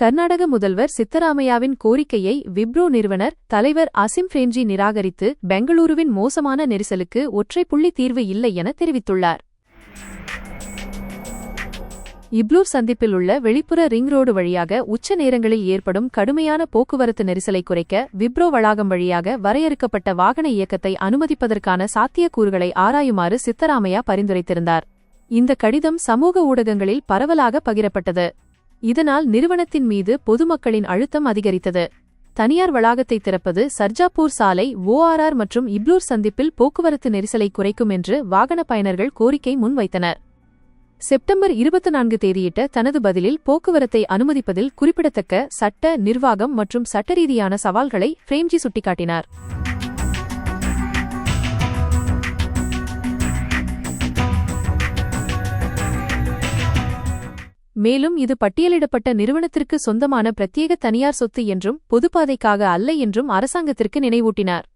கர்நாடக முதல்வர் சித்தராமையாவின் கோரிக்கையை விப்ரோ நிறுவனர் தலைவர் அசிம் பிரேம்ஜி நிராகரித்து பெங்களூருவின் மோசமான நெரிசலுக்கு ஒற்றை புள்ளி தீர்வு இல்லை என தெரிவித்துள்ளார். இப்ளூர் சந்திப்பில் உள்ள வெளிப்புற ரிங் ரோடு வழியாக உச்ச நேரங்களில் ஏற்படும் கடுமையான போக்குவரத்து நெரிசலை குறைக்க விப்ரோ வளாகம் வழியாக வரையறுக்கப்பட்ட வாகன இயக்கத்தை அனுமதிப்பதற்கான சாத்தியக்கூறுகளை ஆராயுமாறு சித்தராமையா பரிந்துரைத்திருந்தார். இந்த கடிதம் சமூக ஊடகங்களில் பரவலாக பகிரப்பட்டது. இதனால் நிறுவனத்தின் மீது பொதுமக்களின் அழுத்தம் அதிகரித்தது. தனியார் வளாகத்தை திறப்பது சர்ஜாப்பூர் சாலை ஓஆர்ஆர் மற்றும் இப்ளூர் சந்திப்பில் போக்குவரத்து நெரிசலை குறைக்கும் என்று வாகன பயனர்கள் கோரிக்கை முன்வைத்தனர். செப்டம்பர் இருபத்தி நான்கு தேதியிட்ட தனது பதிலில் போக்குவரத்தை அனுமதிப்பதில் குறிப்பிடத்தக்க சட்ட நிர்வாகம் மற்றும் சட்டரீதியான சவால்களை பிரேம்ஜி சுட்டிக்காட்டினார். மேலும் இது பட்டியலிடப்பட்ட நிறுவனத்திற்கு சொந்தமான பிரத்யேக தனியார் சொத்து என்றும் பொதுப்பாதைக்காக அல்ல என்றும் அரசாங்கத்திற்கு நினைவூட்டினார்.